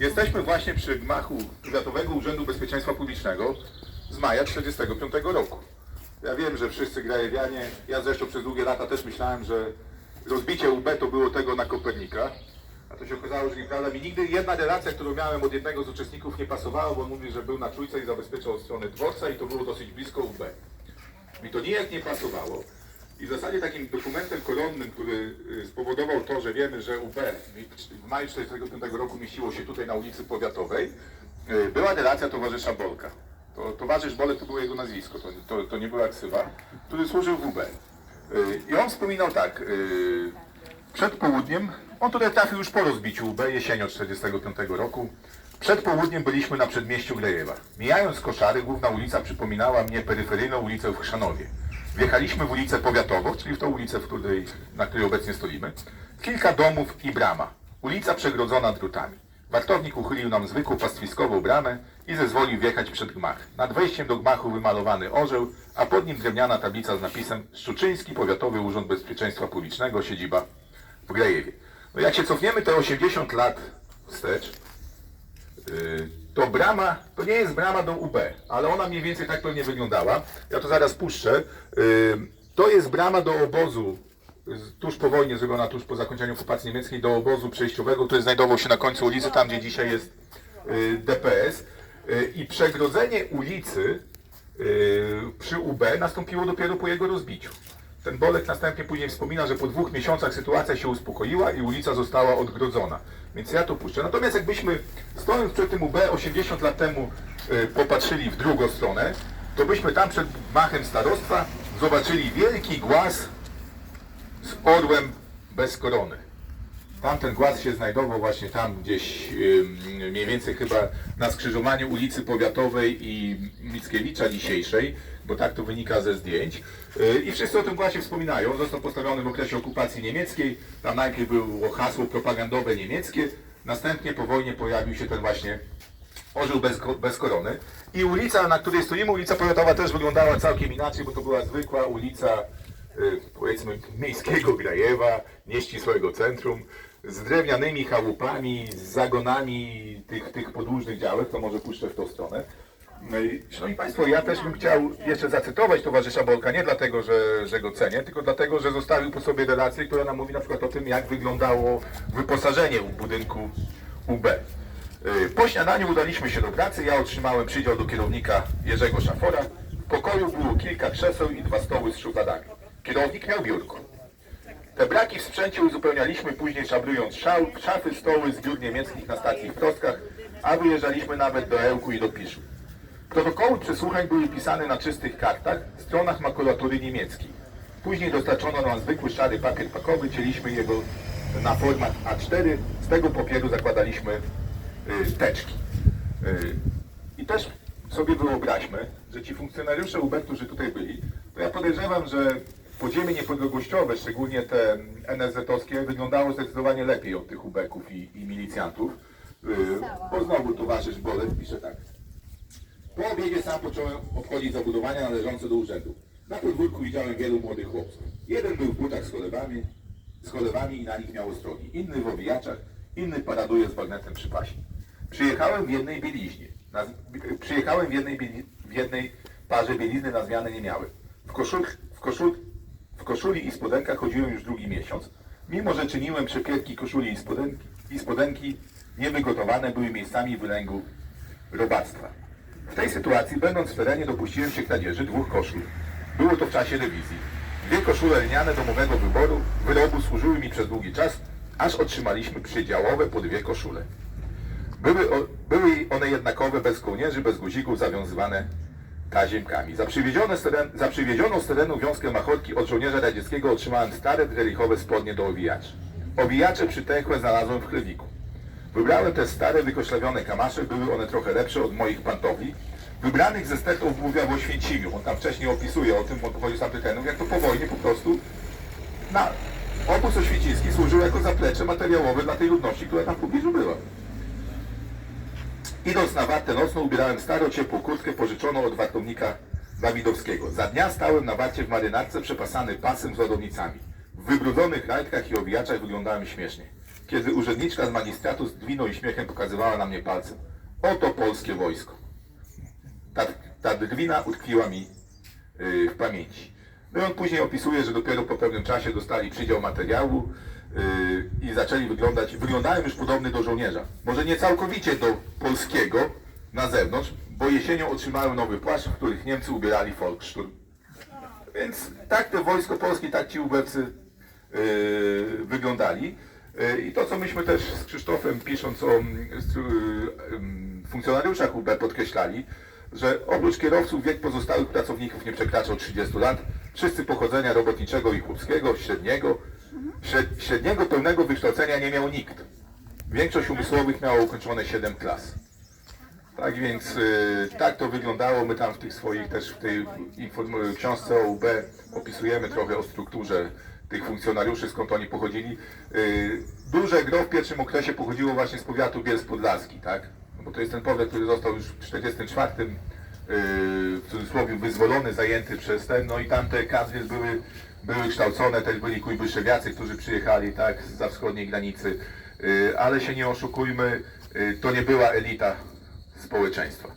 Jesteśmy właśnie przy gmachu Powiatowego Urzędu Bezpieczeństwa Publicznego z maja 1945 roku. Ja wiem, że wszyscy grajewianie, ja zresztą przez długie lata też myślałem, że rozbicie UB to było tego na Kopernika, a to się okazało, że nieprawda. Mi nigdy jedna relacja, którą miałem od jednego z uczestników nie pasowała, bo on mówi, że był na czujce i zabezpieczał od strony dworca i to było dosyć blisko UB. Mi to nijak nie pasowało. I w zasadzie takim dokumentem koronnym, który y, spowodował to, że wiemy, że UB w maju 1945 roku mieściło się tutaj na ulicy Powiatowej, y, była relacja towarzysza Bolka. To, towarzysz Bolek to było jego nazwisko, to, to, to nie była ksywa, który służył w UB. Y, I on wspominał tak, przed południem, on tutaj trafił już po rozbiciu UB jesienią 1945 roku. Przed południem byliśmy na przedmieściu Grejewa. Mijając koszary, główna ulica przypominała mnie peryferyjną ulicę w Chrzanowie. Wjechaliśmy w ulicę Powiatową, czyli w tą ulicę, w której, na której obecnie stoimy. Kilka domów i brama. Ulica przegrodzona drutami. Wartownik uchylił nam zwykłą pastwiskową bramę i zezwolił wjechać przed gmach. Nad wejściem do gmachu wymalowany orzeł, a pod nim drewniana tablica z napisem Szczuczyński Powiatowy Urząd Bezpieczeństwa Publicznego, siedziba w Grajewie. No jak się cofniemy te 80 lat wstecz, yy, to brama, to nie jest brama do UB, ale ona mniej więcej tak pewnie wyglądała. Ja to zaraz puszczę. To jest brama do obozu, tuż po wojnie, zrobiona tuż po zakończeniu okupacji niemieckiej, do obozu przejściowego, który znajdował się na końcu ulicy, tam gdzie dzisiaj jest yy, DPS. Yy, I przegrodzenie ulicy yy, przy UB nastąpiło dopiero po jego rozbiciu. Ten Bolek następnie później wspomina, że po dwóch miesiącach sytuacja się uspokoiła i ulica została odgrodzona. Więc ja to puszczę. Natomiast jakbyśmy stojąc przed tym UB 80 lat temu y, popatrzyli w drugą stronę, to byśmy tam przed machem starostwa zobaczyli wielki głaz z orłem bez korony. Tamten głaz się znajdował właśnie tam gdzieś mniej więcej chyba na skrzyżowaniu ulicy Powiatowej i Mickiewicza dzisiejszej, bo tak to wynika ze zdjęć. Yy, I wszyscy o tym głazie wspominają. Został postawiony w okresie okupacji niemieckiej. Tam najpierw było hasło propagandowe niemieckie, następnie po wojnie pojawił się ten właśnie orzeł bez, bez korony. I ulica, na której stoimy, ulica Powiatowa też wyglądała całkiem inaczej, bo to była zwykła ulica y, powiedzmy miejskiego Grajewa, nieścisłego centrum, z drewnianymi chałupami, z zagonami tych, tych podłużnych działek, to może puszczę w tą stronę. No i, Szanowni Państwo, ja też bym chciał jeszcze zacytować towarzysza Bolka, nie dlatego, że, że go cenię, tylko dlatego, że zostawił po sobie relację, która nam mówi na przykład o tym, jak wyglądało wyposażenie u budynku UB. Y, Po śniadaniu udaliśmy się do pracy, ja otrzymałem przydział do kierownika Jerzego Szafora. W pokoju było kilka krzeseł i dwa stoły z szufladami. Kierownik miał biurko. Te braki w sprzęcie uzupełnialiśmy później szablując szał, szafy, stoły z biur niemieckich na stacji w Prostkach, a wyjeżdżaliśmy nawet do Ełku i do Piszu. Protokoły przesłuchań były pisane na czystych kartach, stronach makulatury niemieckiej. Później dostarczono nam zwykły szary papier pakowy, cięliśmy jego na format A4, z tego papieru zakładaliśmy y, teczki. Y, I też sobie wyobraźmy, że ci funkcjonariusze UB, którzy tutaj byli, to ja podejrzewam, że podziemie niepodległościowe, szczególnie te NSZ-owskie, wyglądało zdecydowanie lepiej od tych UB-ków i, i milicjantów. Y, Bo znowu towarzysz Bolek pisze tak. Po obiedzie sam począłem obchodzić zabudowania należące do urzędu. Na podwórku widziałem wielu młodych chłopców. Jeden był w butach z cholewami, z cholewami i na nich miał ostrogi. Inny w owijaczach, inny paraduje z bagnetem przy pasie. Przyjechałem w jednej bieliźnie. Na, przyjechałem w jednej, bieli, w jednej parze bielizny na zmianę nie miałem. W, koszul, w, koszul, w koszuli i spodenkach chodziłem już drugi miesiąc. Mimo, że czyniłem przepiętki koszuli i spodenki, i spodenki niewygotowane były miejscami wylęgu robactwa. W tej sytuacji, będąc w terenie, dopuściłem się kradzieży dwóch koszul. Było to w czasie rewizji. Dwie koszule lniane domowego wyboru, wyrobu służyły mi przez długi czas, aż otrzymaliśmy przydziałowe po dwie koszule. Były, o, były one jednakowe, bez kołnierzy, bez guzików, zawiązywane taziemkami. Za, teren, za przywiezioną z terenu wiązkę machorki od żołnierza radzieckiego otrzymałem stare drelichowe spodnie do owijaczy. Owijacze przytęchłe znalazłem w chlewiku. Wybrałem te stare, wykoślawione kamasze, były one trochę lepsze od moich pantofli, wybranych ze stetów mówiła w Oświęcimiu. On tam wcześniej opisuje o tym, pochodzi z tamtych terenów, jak to po wojnie po prostu na obóz oświęcimski służył jako zaplecze materiałowe dla tej ludności, która tam w pobliżu była. Idąc na wartę nocną, ubierałem starą, ciepłą kurtkę pożyczoną od wartownika Dawidowskiego. Za dnia stałem na warcie w marynarce przepasany pasem z ładownicami. W wybrudzonych rajtkach i owijaczach wyglądałem śmiesznie. kiedy urzędniczka z magistratu z dwiną i śmiechem pokazywała na mnie palcem. Oto polskie wojsko. Ta, ta drwina utkwiła mi yy, w pamięci. No i on później opisuje, że dopiero po pewnym czasie dostali przydział materiału yy, i zaczęli wyglądać, wyglądają już podobny do żołnierza. Może nie całkowicie do polskiego na zewnątrz, bo jesienią otrzymały nowy płaszcz, w których Niemcy ubierali Volkssturm. Więc tak to wojsko polskie, tak ci ubewcy yy, wyglądali. Yy, I to, co myśmy też z Krzysztofem, pisząc o stru- ym, funkcjonariuszach UB, podkreślali, że oprócz kierowców wiek pozostałych pracowników nie przekraczał 30 lat. Wszyscy pochodzenia robotniczego i chłopskiego, średniego. Śred, średniego pełnego wykształcenia nie miał nikt. Większość umysłowych miała ukończone 7 klas. Tak więc y, tak to wyglądało. My tam w tych swoich też w tej książce o UB opisujemy trochę o strukturze tych funkcjonariuszy, skąd oni pochodzili. Y, duże gro w pierwszym okresie pochodziło właśnie z powiatu Bielsk Podlaski, tak? No bo to jest ten powiat, który został już w 1944 y, w cudzysłowie wyzwolony, zajęty przez ten, no i tamte kadry były, były kształcone, też byli kujbyszewiacy, którzy przyjechali, tak, za wschodniej granicy, Y, ale się nie oszukujmy, y, to nie była elita społeczeństwa.